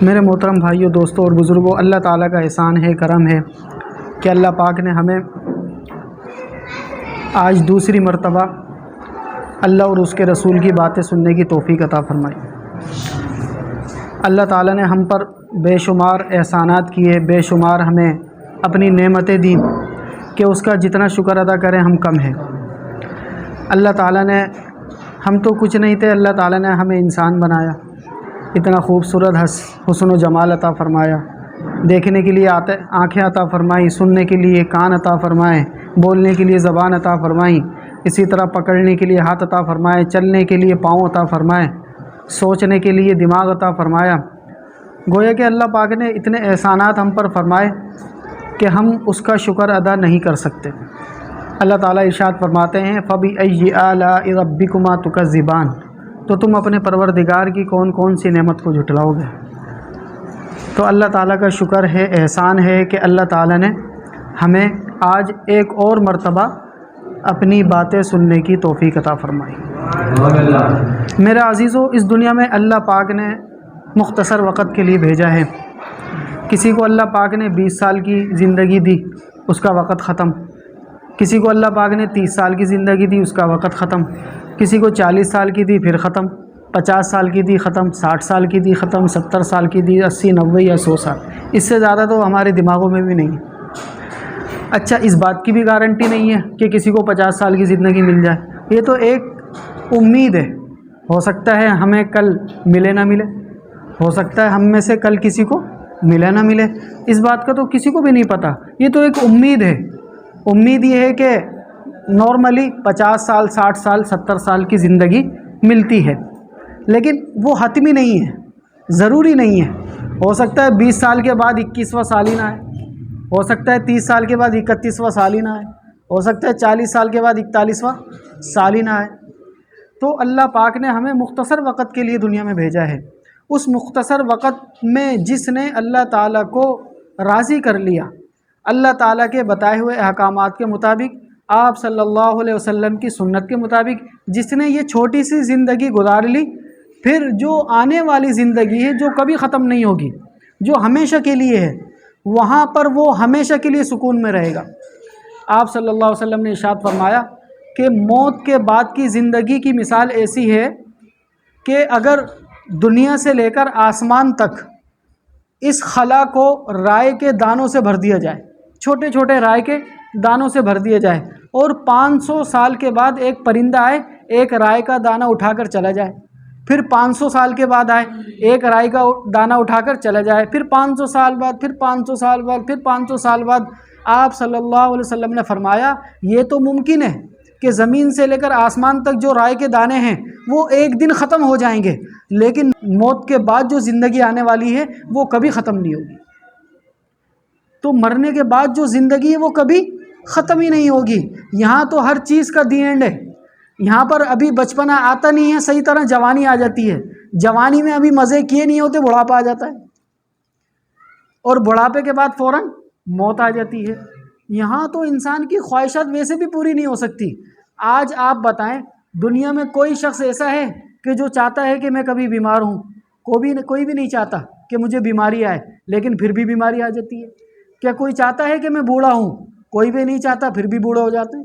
میرے محترم بھائیوں دوستوں اور بزرگوں اللہ تعالیٰ کا احسان ہے، کرم ہے کہ اللہ پاک نے ہمیں آج دوسری مرتبہ اللہ اور اس کے رسول کی باتیں سننے کی توفیق عطا فرمائی۔ اللہ تعالیٰ نے ہم پر بے شمار احسانات کیے، بے شمار ہمیں اپنی نعمتیں دیں کہ اس کا جتنا شکر ادا کریں ہم کم ہیں۔ اللہ تعالیٰ نے ہم تو کچھ نہیں تھے، اللہ تعالیٰ نے ہمیں انسان بنایا۔ اتنا خوبصورت حسن و جمال عطا فرمایا۔ دیکھنے کے لیے آتے، آنکھیں عطا فرمائی سننے کے لیے کان عطا فرمائے بولنے کے لیے زبان عطا فرمائی اسی طرح پکڑنے کے لیے ہاتھ عطا فرمائے چلنے کے لیے پاؤں عطا فرمائے سوچنے کے لیے دماغ عطا فرمایا۔ گویا کہ اللہ پاک نے اتنے احسانات ہم پر فرمائے کہ ہم اس کا شکر ادا نہیں کر سکتے۔ اللہ تعالیٰ ارشاد فرماتے ہیں فبی ائی اعلیٰ ربی کما تک زبان تو تم اپنے پروردگار کی کون کون سی نعمت کو جھٹلاؤ گے؟ تو اللہ تعالیٰ کا شکر ہے، احسان ہے کہ اللہ تعالیٰ نے ہمیں آج ایک اور مرتبہ اپنی باتیں سننے کی توفیق عطا فرمائی۔ میرے عزیزو، اس دنیا میں اللہ پاک نے مختصر وقت کے لیے بھیجا ہے۔ کسی کو اللہ پاک نے بیس سال کی زندگی دی، اس کا وقت ختم۔ کسی کو اللہ پاک نے تیس سال کی زندگی دی، اس کا وقت ختم۔ کسی کو چالیس سال کی دی پھر ختم، پچاس سال کی دی ختم، ساٹھ سال کی دی ختم، ستر سال کی دی اسی، نوے یا سو سال۔ اس سے زیادہ تو ہمارے دماغوں میں بھی نہیں۔ اچھا اس بات کی بھی گارنٹی نہیں ہے کہ کسی کو پچاس سال کی زندگی مل جائے۔ یہ تو ایک امید ہے۔ ہو سکتا ہے ہمیں کل ملے نہ ملے۔ ہو سکتا ہے ہم میں سے کل کسی کو ملے نہ ملے۔ اس بات کا تو کسی کو بھی نہیں پتہ یہ تو ایک امید ہے۔ امید یہ ہے کہ نارملی پچاس سال، ساٹھ سال، ستر سال کی زندگی ملتی ہے۔ لیکن وہ حتمی نہیں ہے، ضروری نہیں ہے۔ ہو سکتا ہے بیس سال کے بعد اکیسواں سالینہ آئے۔ ہو سکتا ہے تیس سال کے بعد اکتیسواں سالینہ آئے۔ ہو سکتا ہے چالیس سال کے بعد اکتالیسواں سالینہ آئے۔ تو اللہ پاک نے ہمیں مختصر وقت کے لیے دنیا میں بھیجا ہے۔ اس مختصر وقت میں جس نے اللہ تعالیٰ کو راضی کر لیا، اللہ تعالیٰ کے بتائے ہوئے احکامات کے مطابق آپ صلی اللہ علیہ وسلم کی سنت کے مطابق جس نے یہ چھوٹی سی زندگی گزار لی، پھر جو آنے والی زندگی ہے، جو کبھی ختم نہیں ہوگی، جو ہمیشہ کے لیے ہے، وہاں پر وہ ہمیشہ کے لیے سکون میں رہے گا۔ آپ صلی اللہ علیہ وسلم نے ارشاد فرمایا کہ موت کے بعد کی زندگی کی مثال ایسی ہے کہ اگر دنیا سے لے کر آسمان تک اس خلا کو رائے کے دانوں سے بھر دیا جائے، چھوٹے چھوٹے رائے کے دانوں سے بھر دیا جائے اور پانچ سو سال کے بعد ایک پرندہ آئے، ایک رائے کا دانہ اٹھا کر چلا جائے۔ پھر پانچ سو سال کے بعد آئے، ایک رائے کا دانہ اٹھا کر چلا جائے۔ پھر پانچ سو سال بعد، پھر پانچ سو سال بعد، پھر پانچ سو سال بعد آپ صلی اللہ علیہ وسلم نے فرمایا، یہ تو ممکن ہے کہ زمین سے لے کر آسمان تک جو رائے کے دانے ہیں، وہ ایک دن ختم ہو جائیں گے۔ لیکن موت کے بعد جو زندگی آنے والی ہے، وہ کبھی ختم نہیں ہوگی۔ تو مرنے کے بعد جو زندگی ہے، وہ کبھی ختم ہی نہیں ہوگی۔ یہاں تو ہر چیز کا دی اینڈ ہے۔ یہاں پر ابھی بچپنا آتا نہیں ہے، صحیح طرح جوانی آ جاتی ہے۔ جوانی میں ابھی مزے کیے نہیں ہوتے، بڑھاپا آ جاتا ہے۔ اور بڑھاپے کے بعد فوراً موت آ جاتی ہے۔ یہاں تو انسان کی خواہشات ویسے بھی پوری نہیں ہو سکتی۔ آج آپ بتائیں، دنیا میں کوئی شخص ایسا ہے کہ جو چاہتا ہے کہ میں کبھی بیمار ہوں؟ کوئی بھی کوئی بھی نہیں چاہتا کہ مجھے بیماری آئے، لیکن پھر بھی بیماری آ جاتی ہے۔ کیا کوئی چاہتا ہے کہ میں بوڑھا ہوں؟ کوئی بھی نہیں چاہتا، پھر بھی بوڑھا ہو جاتے ہیں۔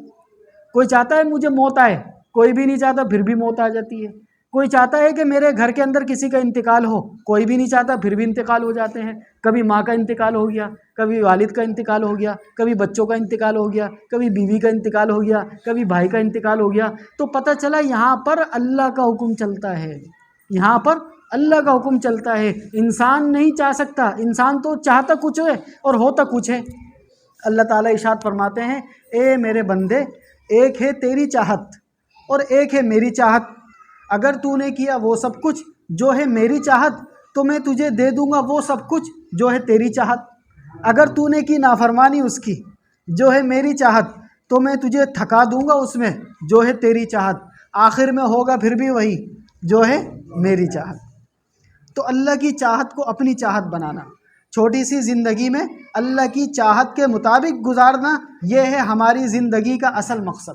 کوئی چاہتا ہے مجھے موت آئے، کوئی بھی نہیں چاہتا، پھر بھی موت آ جاتی ہے۔ کوئی چاہتا ہے کہ میرے گھر کے اندر کسی کا انتقال ہو، کوئی بھی نہیں چاہتا، پھر بھی انتقال ہو جاتے ہیں۔ کبھی ماں کا انتقال ہو گیا، کبھی والد کا انتقال ہو گیا، کبھی بچوں کا انتقال ہو گیا، کبھی بیوی کا انتقال ہو گیا، کبھی بھائی کا انتقال ہو گیا۔ تو پتہ چلا یہاں پر اللہ کا حکم چلتا ہے۔ یہاں پر اللہ کا حکم چلتا ہے۔ انسان نہیں چاہ سکتا، انسان تو چاہتا کچھ ہے اور ہوتا کچھ ہے۔ اللہ تعالیٰ اشاد فرماتے ہیں، اے میرے بندے، ایک ہے تیری چاہت اور ایک ہے میری چاہت۔ اگر تو نے کیا وہ سب کچھ جو ہے میری چاہت، تو میں تجھے دے دوں گا وہ سب کچھ جو ہے تیری چاہت۔ اگر تو نے کی نافرمانی اس کی جو ہے میری چاہت، تو میں تجھے تھکا دوں گا اس میں جو ہے تیری چاہت۔ آخر میں ہوگا پھر بھی وہی جو ہے میری چاہت۔ تو اللہ کی چاہت کو اپنی چاہت بنانا۔ چھوٹی سی زندگی میں اللہ کی چاہت کے مطابق گزارنا، یہ ہے ہماری زندگی کا اصل مقصد۔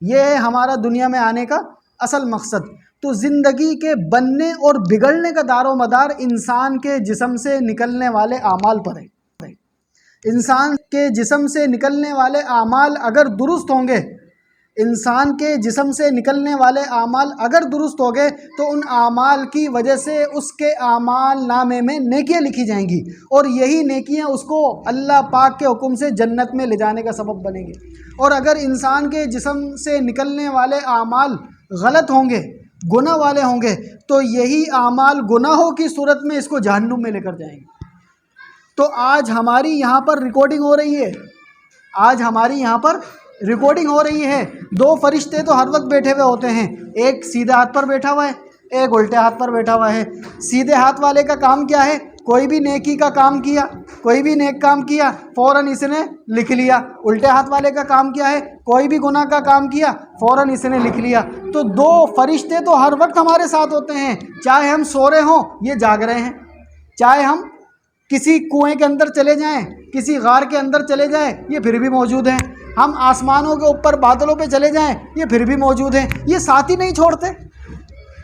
یہ ہے ہمارا دنیا میں آنے کا اصل مقصد۔ تو زندگی کے بننے اور بگڑنے کا دار و مدار انسان کے جسم سے نکلنے والے اعمال پر ہے۔ انسان کے جسم سے نکلنے والے اعمال اگر درست ہوں گے انسان کے جسم سے نکلنے والے اعمال اگر درست ہو گئے تو ان اعمال کی وجہ سے اس کے اعمال نامے میں نیکیاں لکھی جائیں گی اور یہی نیکیاں اس کو اللہ پاک کے حکم سے جنت میں لے جانے کا سبب بنیں گے۔ اور اگر انسان کے جسم سے نکلنے والے اعمال غلط ہوں گے، گناہ والے ہوں گے، تو یہی اعمال گناہوں کی صورت میں اس کو جہنم میں لے کر جائیں گے۔ تو آج ہماری یہاں پر ریکارڈنگ ہو رہی ہے۔ آج ہماری یہاں پر ریکارڈنگ ہو رہی ہے۔ دو فرشتے تو ہر وقت بیٹھے ہوئے ہوتے ہیں۔ ایک سیدھے ہاتھ پر بیٹھا ہوا ہے، ایک الٹے ہاتھ پر بیٹھا ہوا ہے۔ سیدھے ہاتھ والے کا کام کیا ہے؟ کوئی بھی نیکی کا کام کیا، کوئی بھی نیک کام کیا، فوراً اس نے لکھ لیا۔ الٹے ہاتھ والے کا کام کیا ہے؟ کوئی بھی گناہ کا کام کیا، فوراً اس نے لکھ لیا۔ تو دو فرشتے تو ہر وقت ہمارے ساتھ ہوتے ہیں۔ چاہے ہم سو رہے ہوں، یہ جاگ رہے ہیں۔ چاہے ہم کسی کنویں کے اندر چلے جائیں، کسی غار کے اندر چلے جائیں، یہ پھر بھی موجود ہیں۔ ہم آسمانوں کے اوپر بادلوں پہ چلے جائیں، یہ پھر بھی موجود ہیں۔ یہ ساتھی نہیں چھوڑتے۔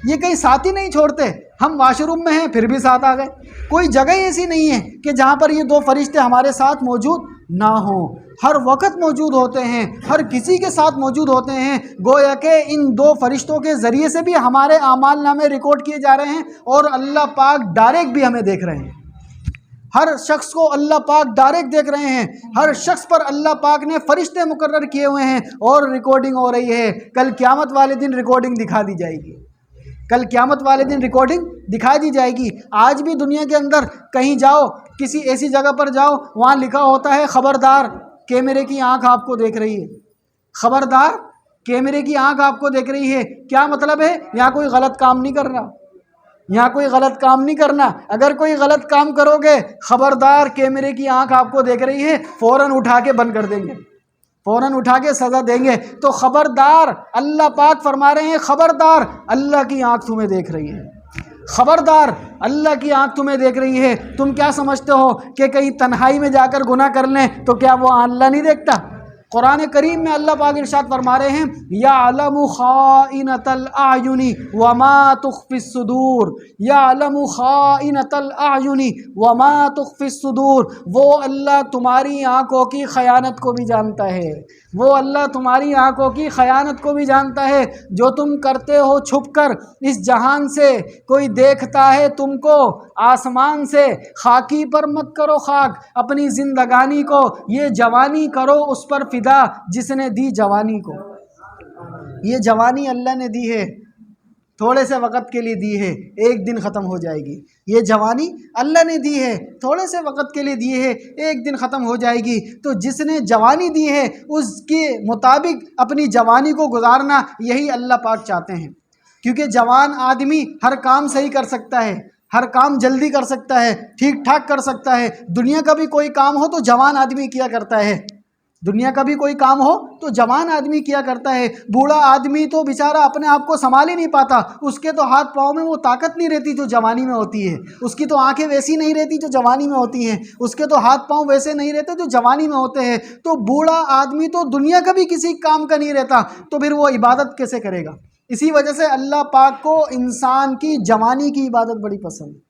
یہ کہیں ساتھی نہیں چھوڑتے۔ ہم واش روم میں ہیں، پھر بھی ساتھ آ گئے۔ کوئی جگہ ایسی نہیں ہے کہ جہاں پر یہ دو فرشتے ہمارے ساتھ موجود نہ ہوں۔ ہر وقت موجود ہوتے ہیں، ہر کسی کے ساتھ موجود ہوتے ہیں۔ گویا کہ ان دو فرشتوں کے ذریعے سے بھی ہمارے اعمال نامے ریکارڈ کیے جا رہے ہیں اور اللہ پاک ڈائریکٹ بھی ہمیں دیکھ رہے ہیں۔ ہر شخص کو اللہ پاک ڈائریکٹ دیکھ رہے ہیں۔ ہر شخص پر اللہ پاک نے فرشتے مقرر کیے ہوئے ہیں اور ریکارڈنگ ہو رہی ہے۔ کل قیامت والے دن ریکارڈنگ دکھا دی جائے گی۔ کل قیامت والے دن ریکارڈنگ دکھا دی جائے گی۔ آج بھی دنیا کے اندر کہیں جاؤ، کسی ایسی جگہ پر جاؤ، وہاں لکھا ہوتا ہے، خبردار کیمرے کی آنکھ آپ کو دیکھ رہی ہے۔ خبردار کیمرے کی آنکھ آپ کو دیکھ رہی ہے۔ کیا مطلب ہے؟ یہاں کوئی غلط کام نہیں کر رہا۔ یہاں کوئی غلط کام نہیں کرنا۔ اگر کوئی غلط کام کرو گے، خبردار کیمرے کی آنکھ آپ کو دیکھ رہی ہے فوراً اٹھا کے بند کر دیں گے۔ فوراً اٹھا کے سزا دیں گے۔ تو خبردار، اللہ پاک فرما رہے ہیں، خبردار، اللہ کی آنکھ تمہیں دیکھ رہی ہے۔ خبردار، اللہ کی آنکھ تمہیں دیکھ رہی ہے۔ تم کیا سمجھتے ہو کہ کہیں تنہائی میں جا کر گناہ کر لیں تو کیا وہ اللہ نہیں دیکھتا؟ قرآن کریم میں اللہ پاک ارشاد فرما رہے ہیں یا علم خائنت الاعینی وما تخفی الصدور. یا علم خائنت الاعینی وما تخفی الصدور۔ وہ اللہ تمہاری آنکھوں کی خیانت کو بھی جانتا ہے۔ وہ اللہ تمہاری آنکھوں کی خیانت کو بھی جانتا ہے۔ جو تم کرتے ہو چھپ کر اس جہان سے، کوئی دیکھتا ہے تم کو آسمان سے۔ خاکی پر مت کرو خاک، اپنی زندگانی کو، یہ جوانی کرو، اس پر فدا جس نے دی جوانی کو۔ یہ جوانی اللہ نے دی ہے، تھوڑے سے وقت کے لیے دی ہے، ایک دن ختم ہو جائے گی۔ یہ جوانی اللہ نے دی ہے، تھوڑے سے وقت کے لیے دی ہے، ایک دن ختم ہو جائے گی۔ تو جس نے جوانی دی ہے، اس کے مطابق اپنی جوانی کو گزارنا یہی اللہ پاک چاہتے ہیں۔ کیونکہ جوان آدمی ہر کام صحیح کر سکتا ہے، ہر کام جلدی کر سکتا ہے، ٹھیک ٹھاک کر سکتا ہے۔ دنیا کا بھی کوئی کام ہو تو جوان آدمی کیا کرتا ہے؟ دنیا کا بھی کوئی کام ہو تو جوان آدمی کیا کرتا ہے؟ بوڑھا آدمی تو بیچارہ اپنے آپ کو سنبھال ہی نہیں پاتا۔ اس کے تو ہاتھ پاؤں میں وہ طاقت نہیں رہتی جو جوانی میں ہوتی ہے۔ اس کی تو آنکھیں ویسی نہیں رہتی جو جوانی میں ہوتی ہیں۔ اس کے تو ہاتھ پاؤں ویسے نہیں رہتے جو جوانی میں ہوتے ہیں۔ تو بوڑھا آدمی تو دنیا کا بھی کسی کام کا نہیں رہتا، تو پھر وہ عبادت کیسے کرے گا؟ اسی وجہ سے اللہ پاک کو انسان کی جوانی کی عبادت بڑی پسند ہے۔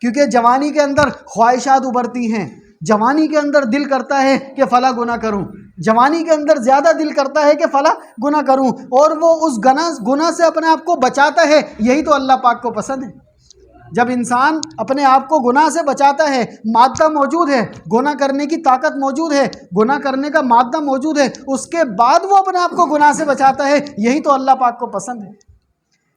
کیونکہ جوانی کے اندر خواہشات ابھرتی ہیں۔ جوانی کے اندر دل کرتا ہے کہ فلاں گناہ کروں۔ جوانی کے اندر زیادہ دل کرتا ہے کہ فلاں گناہ کروں۔ اور وہ اس گناہ گناہ سے اپنے آپ کو بچاتا ہے۔ یہی تو اللہ پاک کو پسند ہے۔ جب انسان اپنے آپ کو گناہ سے بچاتا ہے، مادہ موجود ہے، گناہ کرنے کی طاقت موجود ہے، گناہ کرنے کا مادہ موجود ہے، اس کے بعد وہ اپنے آپ کو گناہ سے بچاتا ہے۔ یہی تو اللہ پاک کو پسند ہے۔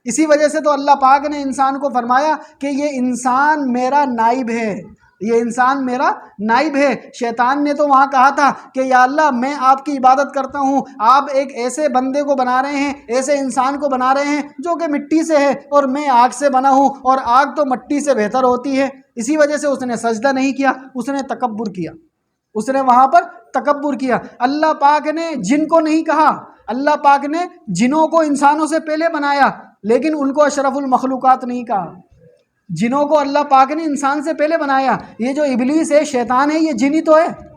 اسی وجہ سے تو اللہ پاک نے انسان کو فرمایا کہ یہ انسان میرا نائب ہے۔ یہ انسان میرا نائب ہے۔ شیطان نے تو وہاں کہا تھا کہ یا اللہ میں آپ کی عبادت کرتا ہوں۔ آپ ایک ایسے بندے کو بنا رہے ہیں، ایسے انسان کو بنا رہے ہیں جو کہ مٹی سے ہے اور میں آگ سے بنا ہوں اور آگ تو مٹی سے بہتر ہوتی ہے۔ اسی وجہ سے اس نے سجدہ نہیں کیا، اس نے تکبر کیا۔ اس نے وہاں پر تکبر کیا۔ اللہ پاک نے جن کو نہیں کہا، اللہ پاک نے جنوں کو انسانوں سے پہلے بنایا، لیکن ان کو اشرف المخلوقات نہیں کہا۔ جنوں کو اللہ پاک نے انسان سے پہلے بنایا، یہ جو ابلیس ہے، شیطان ہے، یہ جن ہی تو ہے۔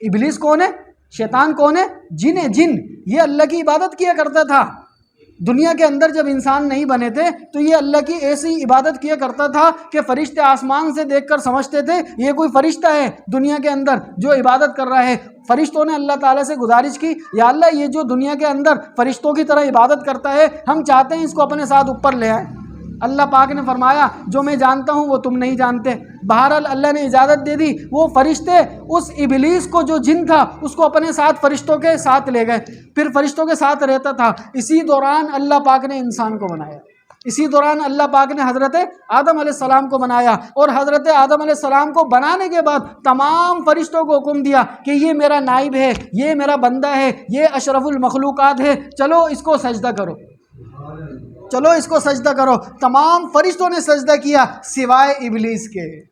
ابلیس کون ہے؟ شیطان کون ہے؟ جن ہے، جن۔ یہ اللہ کی عبادت کیا کرتا تھا۔ دنیا کے اندر جب انسان نہیں بنے تھے، تو یہ اللہ کی ایسی عبادت کیا کرتا تھا کہ فرشتے آسمان سے دیکھ کر سمجھتے تھے، یہ کوئی فرشتہ ہے دنیا کے اندر جو عبادت کر رہا ہے۔ فرشتوں نے اللہ تعالیٰ سے گزارش کی، یا اللہ، یہ جو دنیا کے اندر فرشتوں کی طرح عبادت کرتا ہے، ہم چاہتے ہیں اس کو اپنے ساتھ اوپر لے آئیں۔ اللہ پاک نے فرمایا، جو میں جانتا ہوں وہ تم نہیں جانتے۔ بہرحال اللہ نے اجازت دے دی، وہ فرشتے اس ابلیس کو جو جن تھا، اس کو اپنے ساتھ فرشتوں کے ساتھ لے گئے۔ پھر فرشتوں کے ساتھ رہتا تھا۔ اسی دوران اللہ پاک نے انسان کو بنایا۔ اسی دوران اللہ پاک نے حضرت آدم علیہ السلام کو بنایا۔ اور حضرت آدم علیہ السلام کو بنانے کے بعد تمام فرشتوں کو حکم دیا کہ یہ میرا نائب ہے، یہ میرا بندہ ہے، یہ اشرف المخلوقات ہے۔ چلو اس کو سجدہ کرو۔ چلو اس کو سجدہ کرو۔ تمام فرشتوں نے سجدہ کیا سوائے ابلیس کے۔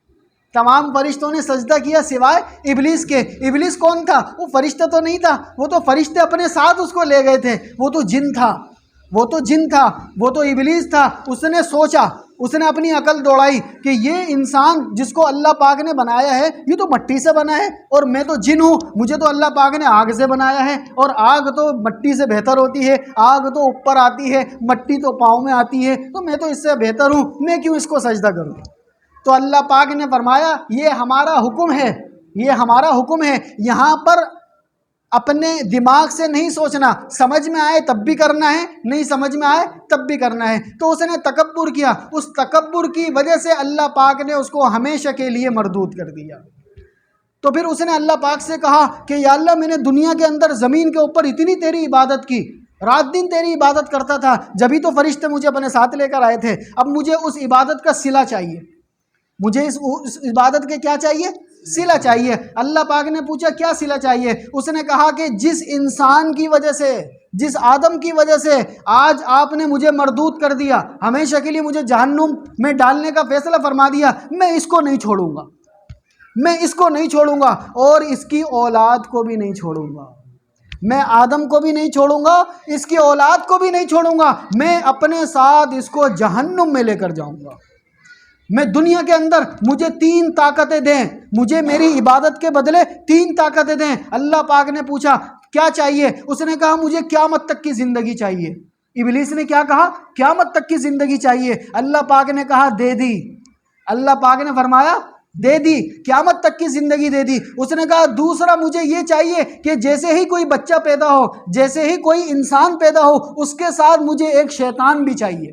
تمام فرشتوں نے سجدہ کیا سوائے ابلیس کے۔ ابلیس کون تھا؟ وہ فرشتہ تو نہیں تھا، وہ تو فرشتے اپنے ساتھ اس کو لے گئے تھے۔ وہ تو جن تھا۔ وہ تو جن تھا، وہ تو ابلیس تھا۔ اس نے سوچا اس نے اپنی عقل دوڑائی کہ یہ انسان جس کو اللہ پاک نے بنایا ہے، یہ تو مٹی سے بنا ہے اور میں تو جن ہوں، مجھے تو اللہ پاک نے آگ سے بنایا ہے اور آگ تو مٹی سے بہتر ہوتی ہے، آگ تو اوپر آتی ہے، مٹی تو پاؤں میں آتی ہے، تو میں تو اس سے بہتر ہوں، میں کیوں اس کو سجدہ کروں؟ تو اللہ پاک نے فرمایا، یہ ہمارا حکم ہے، یہ ہمارا حکم ہے، یہاں پر اپنے دماغ سے نہیں سوچنا، سمجھ میں آئے تب بھی کرنا ہے، نہیں سمجھ میں آئے تب بھی کرنا ہے۔ تو اس نے تکبر کیا، اس تکبر کی وجہ سے اللہ پاک نے اس کو ہمیشہ کے لیے مردود کر دیا۔ تو پھر اس نے اللہ پاک سے کہا کہ یا اللہ، میں نے دنیا کے اندر زمین کے اوپر اتنی تیری عبادت کی، رات دن تیری عبادت کرتا تھا، جبھی تو فرشتے مجھے اپنے ساتھ لے کر آئے تھے۔ اب مجھے اس عبادت کا صلہ چاہیے۔ مجھے اس اس عبادت کے کیا چاہیے؟ صلہ چاہیے۔ اللہ پاک نے پوچھا، کیا صلہ چاہیے؟ اس نے کہا کہ جس انسان کی وجہ سے، جس آدم کی وجہ سے آج آپ نے مجھے مردود کر دیا، ہمیشہ کے لیے مجھے جہنم میں ڈالنے کا فیصلہ فرما دیا، میں اس کو نہیں چھوڑوں گا۔ میں اس کو نہیں چھوڑوں گا اور اس کی اولاد کو بھی نہیں چھوڑوں گا۔ میں آدم کو بھی نہیں چھوڑوں گا، اس کی اولاد کو بھی نہیں چھوڑوں گا۔ میں اپنے ساتھ اس کو جہنم میں لے کر جاؤں گا۔ میں دنیا کے اندر مجھے تین طاقتیں دیں، مجھے میری عبادت کے بدلے تین طاقتیں دیں۔ اللہ پاک نے پوچھا، کیا چاہیے؟ اس نے کہا، مجھے قیامت تک کی زندگی چاہیے۔ ابلیس نے کیا کہا؟ قیامت تک کی زندگی چاہیے۔ اللہ پاک نے کہا، دے دی۔ اللہ پاک نے فرمایا، دے دی۔ قیامت تک کی زندگی دے دی۔ اس نے کہا، دوسرا مجھے یہ چاہیے کہ جیسے ہی کوئی بچہ پیدا ہو، جیسے ہی کوئی انسان پیدا ہو، اس کے ساتھ مجھے ایک شیطان بھی چاہیے۔